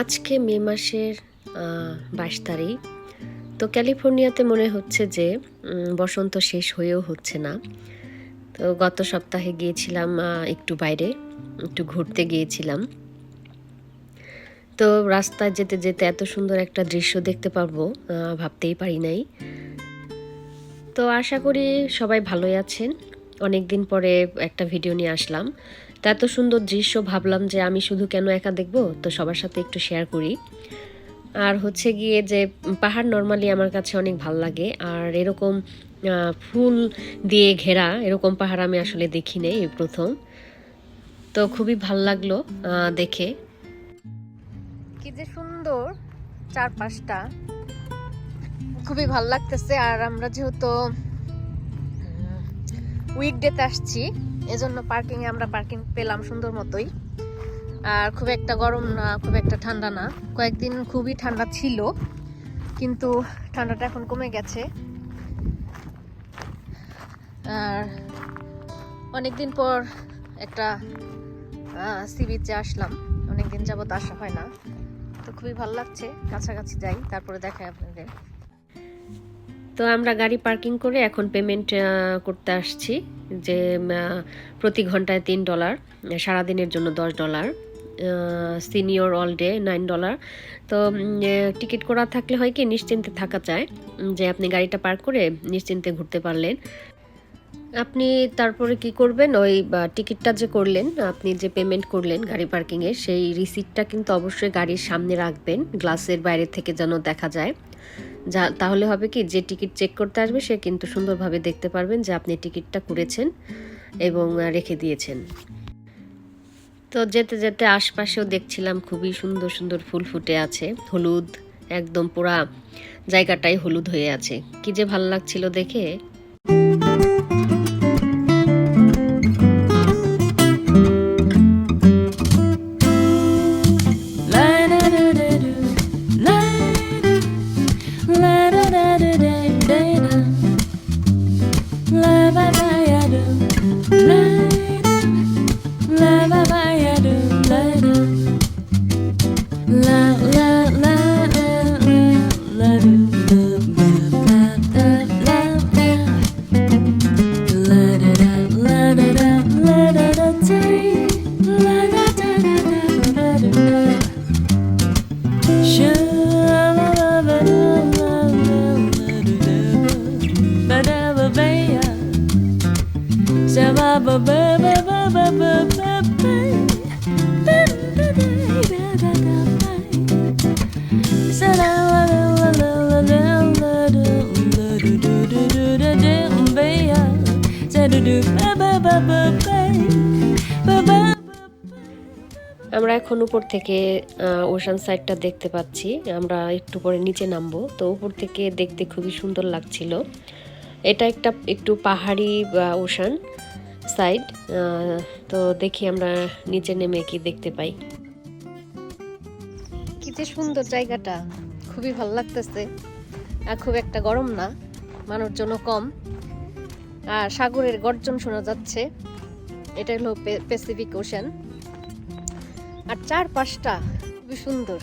আজকে মে মাসের বাইশ তারিখ। তো ক্যালিফোর্নিয়াতে মনে হচ্ছে যে বসন্ত শেষ হয়েও হচ্ছে না। তো গত সপ্তাহে গিয়েছিলাম একটু বাইরে, একটু ঘুরতে গিয়েছিলাম। তো রাস্তায় যেতে যেতে এত সুন্দর একটা দৃশ্য দেখতে পারব ভাবতেই পারি নাই। তো আশা করি সবাই ভালোই আছেন। অনেক দিন পরে একটা ভিডিও নিয়ে আসলাম। তা এত সুন্দর দৃশ্য, ভাবলাম যে আমি শুধু কেন একা দেখব? তো সবার সাথে একটু শেয়ার করি। আর হচ্ছে গিয়ে যে পাহাড় নর্মালি আমার কাছে অনেক ভালো লাগে। আর এরকম ফুল দিয়ে ঘেরা এরকম পাহাড় আমি আসলে দেখি নেই এই প্রথম। তো খুবই ভালো লাগল দেখে। কি যে সুন্দর চারপাশটা। খুবই ভালো লাগতেছে। আর আমরা যেহেতু উইকডেতে আসছি। এজন্য পার্কিং এ আমরা পার্কিং পেলাম সুন্দর মতোই। আর খুব একটা গরম না, খুব একটা ঠান্ডা না। কয়েকদিন খুবই ঠান্ডা ছিল, কিন্তু ঠান্ডাটা এখন কমে গেছে। আর অনেকদিন পর একটা সি বিচে আসলাম। অনেকদিন যাবত আসা হয় না। তো খুবই ভালো লাগছে। কাছাকাছি যাই, তারপরে দেখাই আপনাদের। তো আমরা গাড়ি পার্কিং করে এখন পেমেন্ট করতে আসছি যে প্রতি ঘন্টায় তিন ডলার সারাদিনের জন্য দশ dollar senior all day nine dollar তো টিকিট করা থাকলে হয় কি, নিশ্চিন্তে থাকা যায় যে আপনি গাড়িটা পার্ক করে নিশ্চিন্তে ঘুরতে পারলেন। আপনি তারপরে কি করবেন? ওই টিকিটটা যে করলেন, আপনি যে পেমেন্ট করলেন গাড়ি পার্কিংয়ে সেই রিসিপ্টটা কিন্তু অবশ্যই গাড়ির সামনে রাখবেন গ্লাসের বাইরে থেকে যেন দেখা যায়। যা, তাহলে হবে কি, যে টিকিট চেক করতে আসবে, সে কিন্তু সুন্দরভাবে দেখতে পারবেন যে আপনি টিকিটটা করেছেন এবং রেখে দিয়েছেন। তো যেতে যেতে আশপাশেও দেখছিলাম খুবই সুন্দর সুন্দর ফুল ফুটে আছে, হলুদ, একদম পুরা জায়গাটাই হলুদ হয়ে আছে। কি যে ভালো লাগছিল দেখে। day আমরা এখন উপর থেকে ওশান সাইডটা দেখতে পাচ্ছি। আমরা একটু পরে নিচে নামবো। তো উপর থেকে দেখতে খুবই সুন্দর লাগছিল। এটা একটা একটু পাহাড়ি, বা, ওশান সাইড তো দেখি আমরা নিচে নেমে কি দেখতে পাই। কি যে সুন্দর জায়গাটা। খুবই ভালো লাগতেছে। আর খুব একটা গরম না। মানুষজন কম। আর সাগরের গর্জন শোনা যাচ্ছে। এটা হলো প্যাসিফিক ওশান আর চারপাশটা খুবই সুন্দর।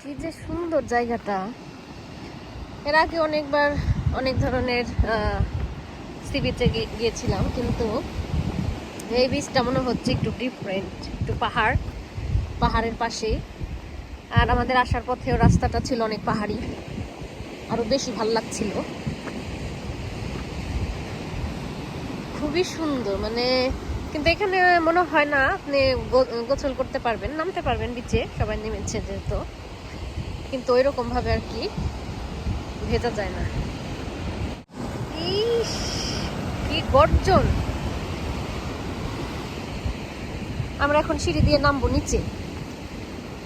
কি যে সুন্দর জায়গাটা। এর আগে অনেকবার অনেক ধরনের সি বিচে গিয়েছিলাম, কিন্তু এই বিচটা মনে হচ্ছে একটু ডিফারেন্ট একটু পাহাড়, পাহাড়ের পাশে। আর আমাদের আসার পথেও রাস্তাটা ছিল অনেক পাহাড়ি আরও বেশি ভালো লাগছিল। খুবই সুন্দর মানে কিন্তু এখানে মনে হয় না আপনি গোসল করতে পারবেন, নামতে পারবেন বিচে, সবাই নেমেছে যেহেতু। কিন্তু ওই রকম ভাবে আর কি। ভেজা যায় না। ইস, কি গর্জন। আমরা এখন সিঁড়ি দিয়ে নামবো নিচে।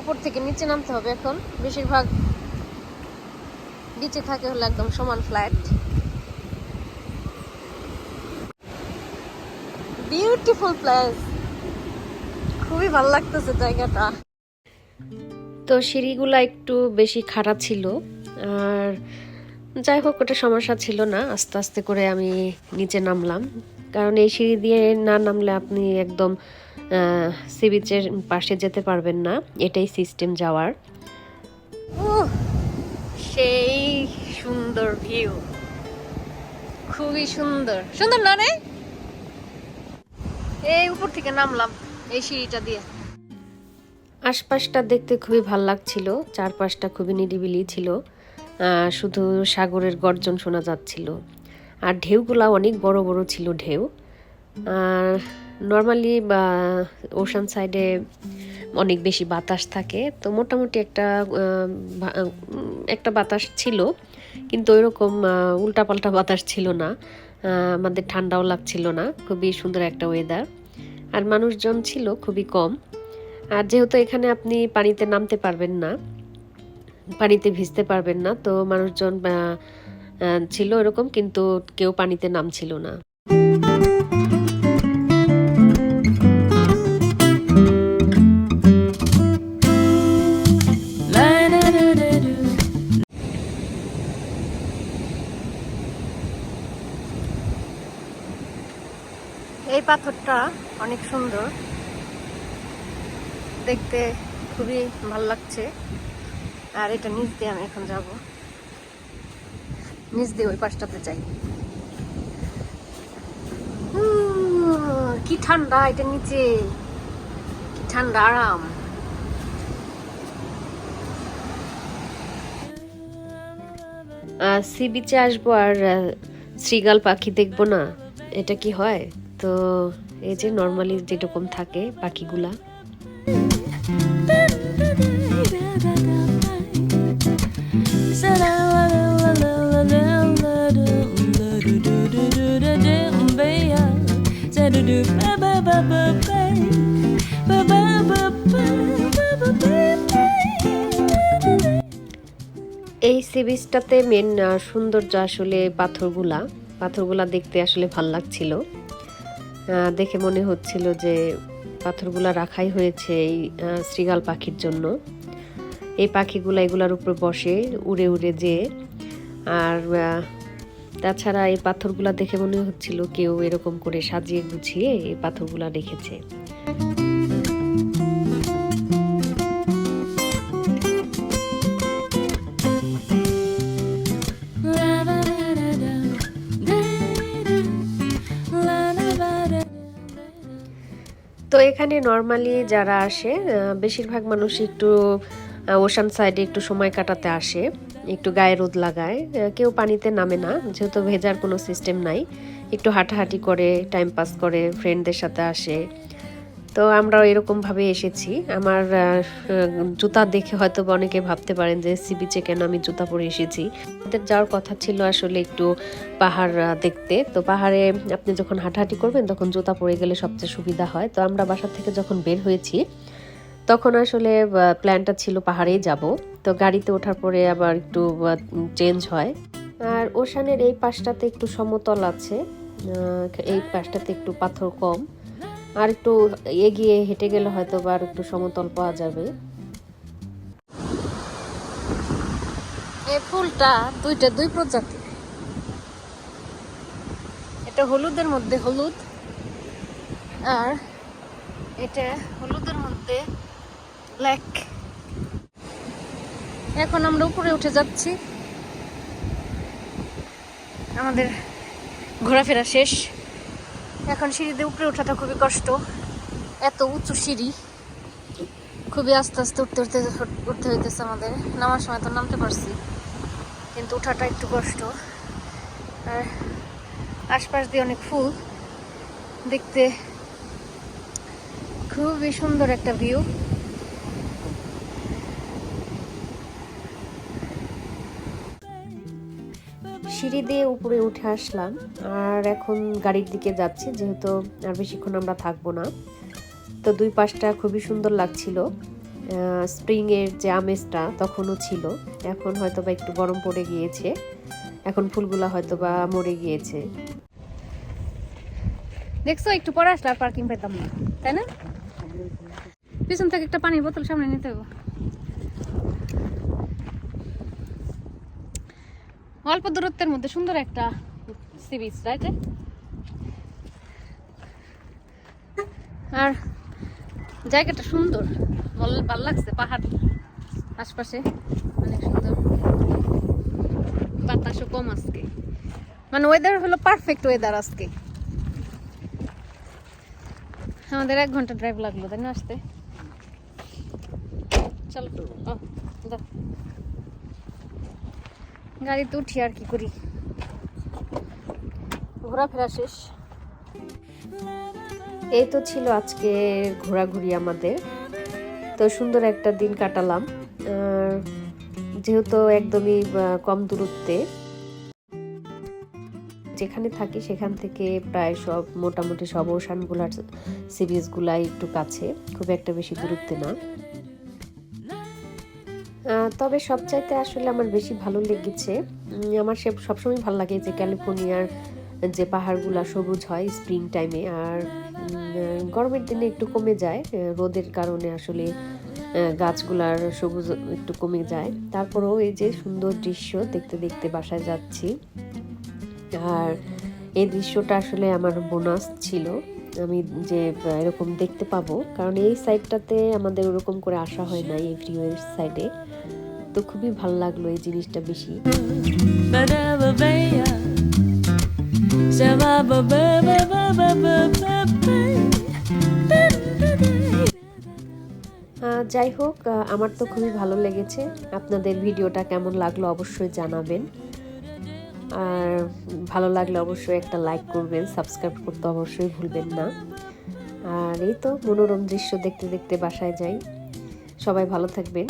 উপর থেকে নিচে নামতে হবে এখন। বেশিরভাগ নিচে থাকে হলো একদম সমান ফ্ল্যাট বিউটিফুল প্লেস খুবই ভালো লাগতেছে জায়গাটা। তো সিঁড়িগুলা একটু বেশি খারাপ ছিল। আর যাই হোক ওটা সমস্যা ছিল না। আস্তে আস্তে করে আমি নিচে নামলাম। কারণ এই সিঁড়ি দিয়ে না নামলে আপনি একদম সি বিচের পাশে যেতে পারবেন না। এটাই সিস্টেম যাওয়ার। সেই সুন্দর ভিউ খুবই সুন্দর। সুন্দর না রে? এই উপর থেকে নামলাম এই সিঁড়িটা দিয়ে। আশপাশটা দেখতে খুবই ভালো লাগছিল। চারপাশটা খুবই নিরিবিলি ছিল। শুধু সাগরের গর্জন শোনা যাচ্ছিল। আর ঢেউগুলা অনেক বড় বড় ছিল ঢেউ। আর নর্মালি বা ওশান সাইডে অনেক বেশি বাতাস থাকে। তো মোটামুটি একটা একটা বাতাস ছিল। কিন্তু ওইরকম উল্টাপাল্টা বাতাস ছিল না। আমাদের ঠান্ডাও লাগছিল না। খুবই সুন্দর একটা ওয়েদার আর মানুষজন ছিল খুবই কম। আর যেহেতু এখানে আপনি পানিতে নামতে পারবেন না পানিতে ভিজতে পারবেন না। তো মানুষজন ছিল এরকম, কিন্তু কেউ পানিতে নামছিল না। এই পাথরটা অনেক সুন্দর। দেখতে খুবই ভালো লাগছে। আর এটা নিচ দিয়ে আমি এখন যাব। নিচ দিয়ে ওই পাশটাতে যাই। কি ঠান্ডা এটা নিচে। কি ঠান্ডা আরাম। সি বিচে আসব আর শ্রীগাল পাখি দেখব না। এটা কি হয়? তো এই যে নর্মালি যেরকম থাকে পাখিগুলা। এই সি বিচটাতে মেন সৌন্দর্য আসলে পাথরগুলা। পাথরগুলা দেখতে আসলে ভালো লাগছিল। দেখে মনে হচ্ছিল যে পাথরগুলা রাখাই হয়েছে এই শ্রীগাল পাখির জন্য। এই পাখিগুলা এগুলার উপর বসে, উড়ে উড়ে যে আর তাছাড়া এই পাথরগুলা দেখে মনে হচ্ছিল কেউ এরকম করে সাজিয়ে গুছিয়ে এই পাথরগুলা রেখেছে। তো এখানে নর্মালি যারা আসে বেশিরভাগ মানুষ একটু ওশান সাইডে একটু সময় কাটাতে আসে, একটু গায়ে রোদ লাগায় কেউ পানিতে নামে না, যেহেতু ভেজার কোনো সিস্টেম নাই, একটু হাঁটাহাঁটি করে টাইম পাস করে ফ্রেন্ডদের সাথে আসে। তো আমরাও এরকমভাবে এসেছি। আমার জুতা দেখে হয়তো অনেকে ভাবতে পারেন যে সি বিচে কেন আমি জুতা পরে এসেছি। আমাদের যাওয়ার কথা ছিল আসলে একটু পাহাড় দেখতে। তো পাহাড়ে আপনি যখন হাঁটাহাঁটি করবেন, তখন জুতা পরে গেলে সবচেয়ে সুবিধা হয়। তো আমরা বাসা থেকে যখন বের হয়েছি তখন আসলে প্ল্যানটা ছিল পাহাড়েই যাব। তো গাড়িতে ওঠার পরে আবার একটু চেঞ্জ হয়। আর ওশানের এই পাশটাতে একটু সমতল আছে। এই পাশটাতে একটু পাথর কম। আর একটু এগিয়ে হেঁটে গেলে হয়তো বা একটু সমতল পাওয়া যাবে। এই ফুলটা দুইটা, দুই প্রজাতি এটা হলুদের মধ্যে হলুদ। আর এটা হলুদের মধ্যে ব্ল্যাক এখন আমরা উপরে উঠে যাচ্ছি। আমাদের ঘোরাফেরা শেষ। এখন সিঁড়িতে উপরে ওঠাটা খুবই কষ্ট। এত উঁচু সিঁড়ি। খুবই আস্তে আস্তে উঠতে উঠতে উঠতে হইতেছে আমাদের। নামার সময় তো নামতে পারছি, কিন্তু ওঠাটা একটু কষ্ট। আর আশপাশ দিয়ে অনেক ফুল। দেখতে খুবই সুন্দর একটা ভিউ। সিঁড়ি দিয়ে উপরে উঠে আসলাম। আর এখন গাড়ির দিকে যাচ্ছি, যেহেতু আর বেশিক্ষণ আমরা থাকব না। তো দুই পাশটা খুবই সুন্দর লাগছিল। স্প্রিং এর যে আমেজটা তখনও ছিল। এখন হয়তো বা একটু গরম পড়ে গিয়েছে। এখন ফুলগুলো হয়তো বা মরে গিয়েছে। দেখছ, একটু পরে আসলে পার্কিং পেতাম না, তাই না? পিছন থেকে একটা পানির বোতল সামনে নিতে হবে। অল্প দূরত্বের মধ্যে সুন্দর একটা সি বিচ রাইট আর জায়গাটা সুন্দর। ভালো লাগছে, পাহাড় আশপাশে অনেক সুন্দর। বাতাসও কম আজকে। মানে ওয়েদার হলো পারফেক্ট ওয়েদার আজকে। আমাদের এক ঘণ্টা ড্রাইভ লাগল, তাই না আসতে? চলো, ও। গাড়িতে উঠি আর কি করি। ঘোরাফেরা শেষ। এই তো ছিল আজকে ঘোরাঘুরি আমাদের। তো সুন্দর একটা দিন কাটালাম। যেহেতু একদমই কম দূরত্বে, যেখানে থাকি সেখান থেকে প্রায় সব, মোটামুটি সব ওশানগুলার সিরিজগুলাই একটু কাছে। খুব একটা বেশি দূরত্বে না। তবে সবচাইতে আসলে আমার বেশি ভালো লেগেছে আমার সে সবসময় ভালো লাগে যে ক্যালিফোর্নিয়ার যে পাহাড়গুলো সবুজ হয় স্প্রিং টাইমে আর গরমের দিনে একটু কমে যায় রোদের কারণে আসলে গাছগুলার সবুজ একটু কমে যায়। তারপরেও এই যে সুন্দর দৃশ্য দেখতে দেখতে বাসায় যাচ্ছি, আর এই দৃশ্যটা আসলে আমার বোনাস ছিল। আমি যে এরকম দেখতে পাবো, কারণ এই সাইডটাতে আমাদের ওরকম করে আসা হয় না এই সাইডে। তো খুবই ভালো লাগল এই জিনিসটা বেশি। যাই হোক আমার তো খুবই ভালো লেগেছে। আপনাদের ভিডিওটা কেমন লাগল অবশ্যই জানাবেন। আর ভালো লাগলে অবশ্যই একটা লাইক করবেন সাবস্ক্রাইব করতে অবশ্যই ভুলবেন না। আর এই তো মনোরম দৃশ্য দেখতে দেখতে বাসায় যাই। সবাই ভালো থাকবেন।